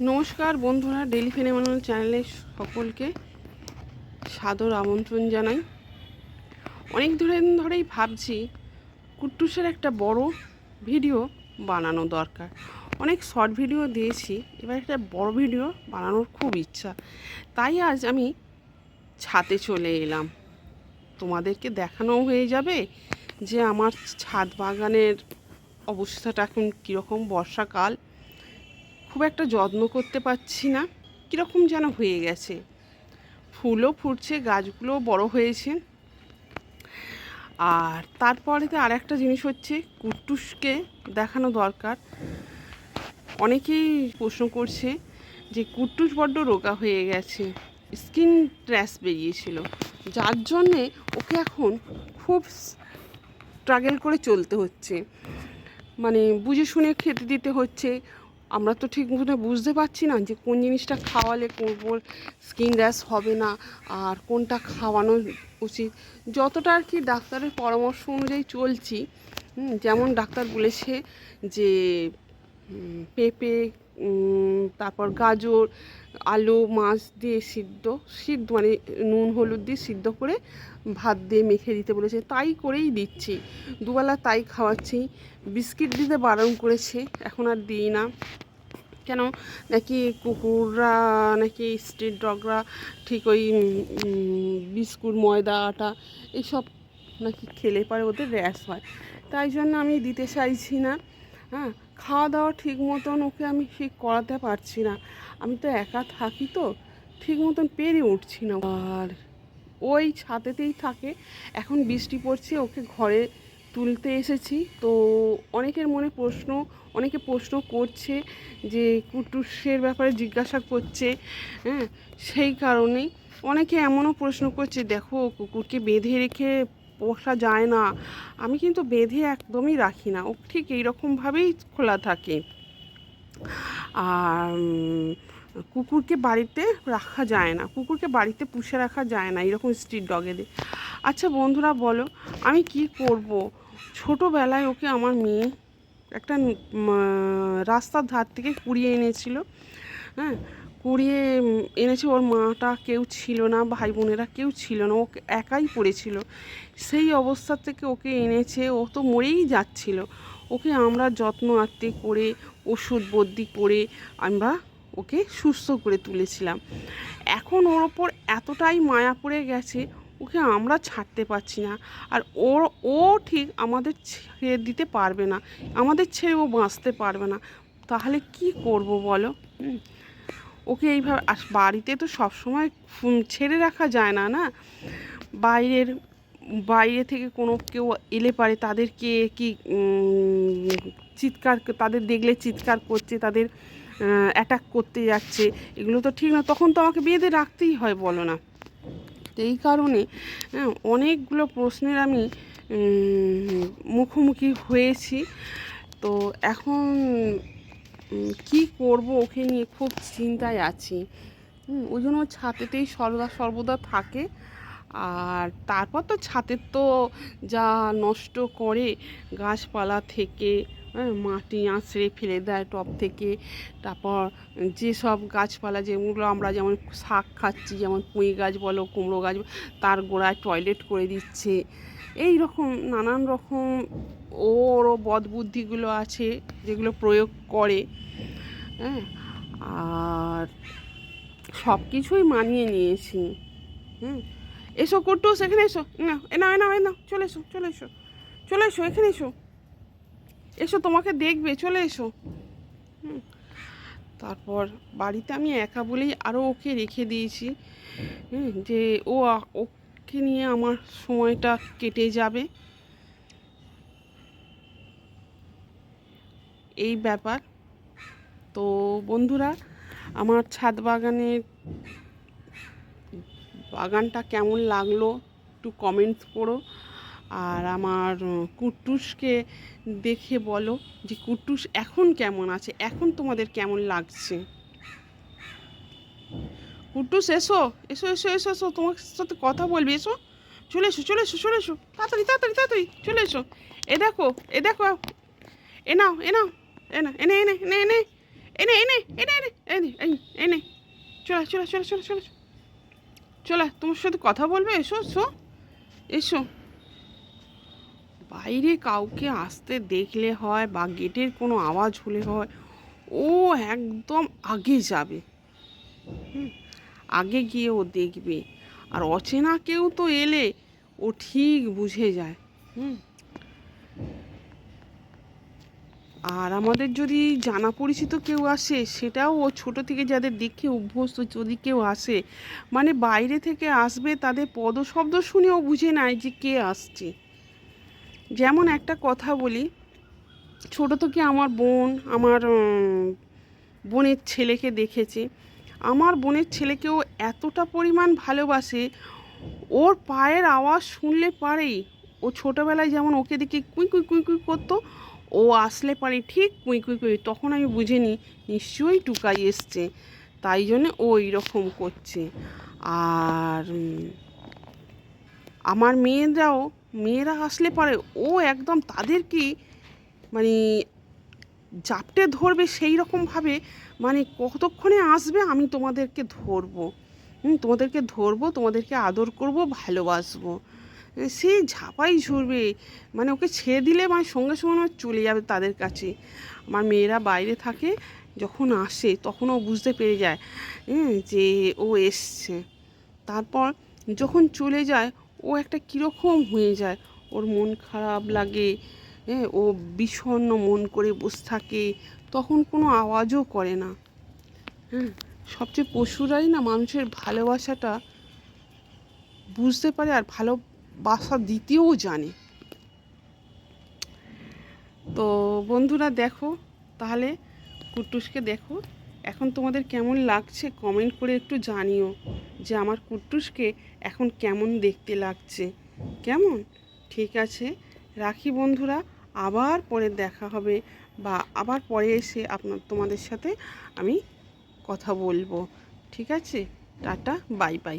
নমস্কার বন্ধুরা ডেলি ফেনেমানুয়াল চ্যানেলে সকলকে সাদর আমন্ত্রণ জানাই। অনেক দিন ধরেই ভাবছি, কুট্টুসের একটা বড় ভিডিও বানানো দরকার। অনেক শর্ট ভিডিও দিয়েছি, এবার একটা বড় ভিডিও বানানোর খুব ইচ্ছা। তাই আজ আমি ছাদে চলে এলাম। তোমাদেরকে দেখানো হয়ে যাবে যে আমার ছাদ বাগানের অবস্থাটা এখন কীরকম বর্ষাকাল। খুব একটা যত্ন করতে পারছি না। কীরকম যেন হয়ে গেছে। ফুলও ফুটছে গাছগুলো বড় হয়েছে। আর তারপরেতে আর একটা জিনিস হচ্ছে, কুট্টুসকে দেখানো দরকার। অনেকেই প্রশ্ন করছে যে কুট্টুস বড্ড রোগা হয়ে গেছে, স্কিন ট্র্যাশ বেরিয়েছিল। যার জন্যে ওকে এখন খুব স্ট্রাগল করে চলতে হচ্ছে। মানে বুঝে শুনে খেতে দিতে হচ্ছে আমরা তো ঠিক মতো বুঝতে পারছি না যে কোন জিনিসটা খাওয়ালে কোন স্কিন র্যাশ হবে না আর কোনটা খাওয়ানো উচিত। যতটা আর কি ডাক্তারের পরামর্শ অনুযায়ী চলছি যেমন ডাক্তার বলেছে যে পেঁপে তারপর গাজর, আলু, মাছ দিয়ে সিদ্ধ সিদ্ধ মানে নুন, হলুদ দিয়ে সিদ্ধ করে ভাত দিয়ে মেখে দিতে বলেছে। তাই করেই দিচ্ছি। দুবেলা তাই খাওয়াচ্ছি। বিস্কিট দিতে বারণ করেছে। এখন আর দিই না। কেন? নাকি কুকুররা, নাকি স্ট্রিট ডগরা, ঠিক ওই বিস্কুট, ময়দা, আটা এইসব নাকি খেলে পরে, ওদের র্যাশ হয়। তাই জন্য আমি দিতে চাইছি না। হ্যাঁ? খাওয়া দাওয়া ঠিক মতন ওকে আমি ঠিক করাতে পারছি না। আমি তো একা থাকি তো, ঠিক মতন পেরে উঠছি না। আর ওই ছাদেতেই থাকে। এখন বৃষ্টি পড়ছে, ওকে ঘরে তুলতে এসেছি। তো অনেকের মনে প্রশ্ন, অনেকে প্রশ্ন করছে যে কুটুসের ব্যাপারে জিজ্ঞাসা করছে হ্যাঁ সেই কারণেই। অনেকে এমনও প্রশ্ন করছে, দেখো, কুকুরকে বেঁধে রেখে পোষা যায় না। আমি কিন্তু বেঁধে একদমই রাখি না। ও ঠিক এইরকমভাবেই খোলা থাকে। আর কুকুরকে বাড়িতে রাখা যায় না। কুকুরকে বাড়িতে পুষে রাখা যায় না। এরকম স্ট্রিট ডগেদের। আচ্ছা বন্ধুরা বলো, আমি কি করব? ছোটোবেলায় ওকে আমার মেয়ে একটা রাস্তার ধার থেকে কুড়িয়ে এনেছিল। হ্যাঁ কুড়িয়ে এনেছে ওর মাটা কেউ ছিল না, ভাই বোনেরা কেউ ছিল না ও একাই পড়েছিল। সেই অবস্থা থেকে ওকে এনেছে, ও তো মরেই যাচ্ছিল। ওকে আমরা যত্ন আত্তে করে, ওষুধ বদ্যি করে আমরা ওকে সুস্থ করে তুলেছিলাম। এখন ওর ওপর এতটাই মায়া পড়ে গেছে, ওকে আমরা ছাড়তে পারছি না। আর ওর, ও ঠিক আমাদের ছেড়ে দিতে পারবে না, আমাদের ছেড়ে ও বাঁচতে পারবে না। তাহলে কি করব বলো? ওকে এইভাবে বাড়িতে তো সবসময় ফু- ছেড়ে রাখা যায় না না? বাইরের বাইরে থেকে কোনো কেউ এলে পারে তাদেরকে কি চিৎকার তাদের দেখলে চিৎকার করছে তাদের অ্যাটাক করতে যাচ্ছে এগুলো তো ঠিক না তখন তো আমাকে বেঁধে রাখতেই হয় বলো না। তো এই কারণে হ্যাঁ, অনেকগুলো প্রশ্নের আমি মুখোমুখি হয়েছি। তো এখন কি করব ওকে নিয়ে খুব চিন্তায় আছি। ওই জন্য ছাতেতেই সর্বদা সর্বদা থাকে। আর তারপর তো ছাতের তো যা নষ্ট করে গাছপালা থেকে হ্যাঁ, মাটি আঁচড়ে ফেলে দেয় টপ থেকে। তারপর যেসব গাছপালা যেগুলো আমরা যেমন শাক খাচ্ছি যেমন পুঁই গাছ বলো কুমড়ো গাছ তার গোড়ায় টয়লেট করে দিচ্ছে। এই রকম নানান রকম ওরও বদবুদ্ধিগুলো আছে যেগুলো প্রয়োগ করে হ্যাঁ? আর সব কিছুই মানিয়ে নিয়েছি, হুম? এসো কুট্টুস এখানে এসো। না, এ নাও, এ এ নাও, চলে এসো চলে এসো চলে এসো, এখানে এসো। এসো, তোমাকে দেখবে, চলে এসো। হুম। তারপর বাড়িতে আমি একা বলেই আরও ওকে রেখে দিয়েছি যে ও ওকে নিয়ে আমার সময়টা কেটে যাবে? এই ব্যাপার। তো বন্ধুরা আমার ছাদ বাগানের বাগানটা কেমন লাগল একটু কমেন্টস করো। আর আমার উম, কুট্টুসকে দেখে বলো যে কুট্টুস এখন কেমন আছে? এখন তোমাদের কেমন লাগছে? কুট্টুস এসো এসো এসো এসো এসো তোমার সাথে কথা বলবি এসো চলে এসো চলে এসো চলে এসো তাড়াতাড়ি তাড়াতাড়ি তাড়াতাড়ি চলে এসো এ দেখো এ দেখো এ নাও এ নাও এ না এনে এনে এনে এনে এনে এনে এনে এনে এনে চলে চলে চলে চলে চলে চলে তোমার সাথে কথা বলবে এসো এসো এসো বাইরে কাউকে আসতে দেখলে হয় বা গেটের কোনো আওয়াজ হলে হয় ও একদম আগে যাবে হুম, আগে গিয়ে ও দেখবে। আর অচেনা কেউ তো এলে ও ঠিক বুঝে যায়। হুম। আর আমাদের যদি জানা পরিচিত কেউ আসে সেটাও ও ছোট থেকে যাদের দেখে অভ্যস্ত যদি কেউ আসে মানে বাইরে থেকে আসবে তাদের পদশব্দ শুনেও বুঝে নেয় যে কে আসছে। যেমন একটা কথা বলি ছোট থেকে আমার বোন আমার বোনের ছেলেকে দেখেছে। আমার বোনের ছেলেকেও এতটা পরিমাণ ভালোবাসে, ওর পায়ের আওয়াজ শুনলে পারেই। ও ছোটোবেলায় যেমন ওকে দেখে কুই কুই কুই কুই করতো, ও আসলে পারে ঠিক কুই কুই কুই, তখন আমি বুঝে নিই নিশ্চয়ই টুকাই এসছে। তাই জন্যে ও এইরকম করছে। আর আমার মেয়েরাও, মেয়েরা আসলে পারে, ও একদম তাদেরকে মানে জাপটে ধরবে সেই রকমভাবে মানে কতক্ষণে আসবে আমি তোমাদেরকে ধরবো। তোমাদেরকে ধরবো, তোমাদেরকে আদর করব, ভালোবাসবো। সে ঝাপাই ঝরবে মানে ওকে ছেড়ে দিলে মানে সঙ্গে সঙ্গে চলে যাবে তাদের কাছে। আমার মেয়েরা বাইরে থাকে, যখন আসে তখন ও বুঝতে পেরে যায় যে ও এসছে। তারপর যখন চলে যায়, ও একটা কীরকম হয়ে যায়, ওর মন খারাপ লাগে হ্যাঁ ও বিষণ্ণ মন করে বসে থাকে, তখন কোনো আওয়াজও করে না। হ্যাঁ সবচেয়ে পশুরাই না মানুষের ভালোবাসাটা বুঝতে পারে আর ভালোবাসা দিতেও জানে। তো বন্ধুরা দেখো, তাহলে কুট্টুসকে দেখো, এখন তোমাদের কেমন লাগছে কমেন্ট করে একটু জানিও যে আমার কুট্টুসকে এখন কেমন দেখতে লাগছে। কেমন? ঠিক আছে। রাখি বন্ধুরা, আবার পরে দেখা হবে বা আবার পরে এসে আপনার, তোমাদের সাথে আমি কথা বলব। ঠিক আছে? Tata, bye bye.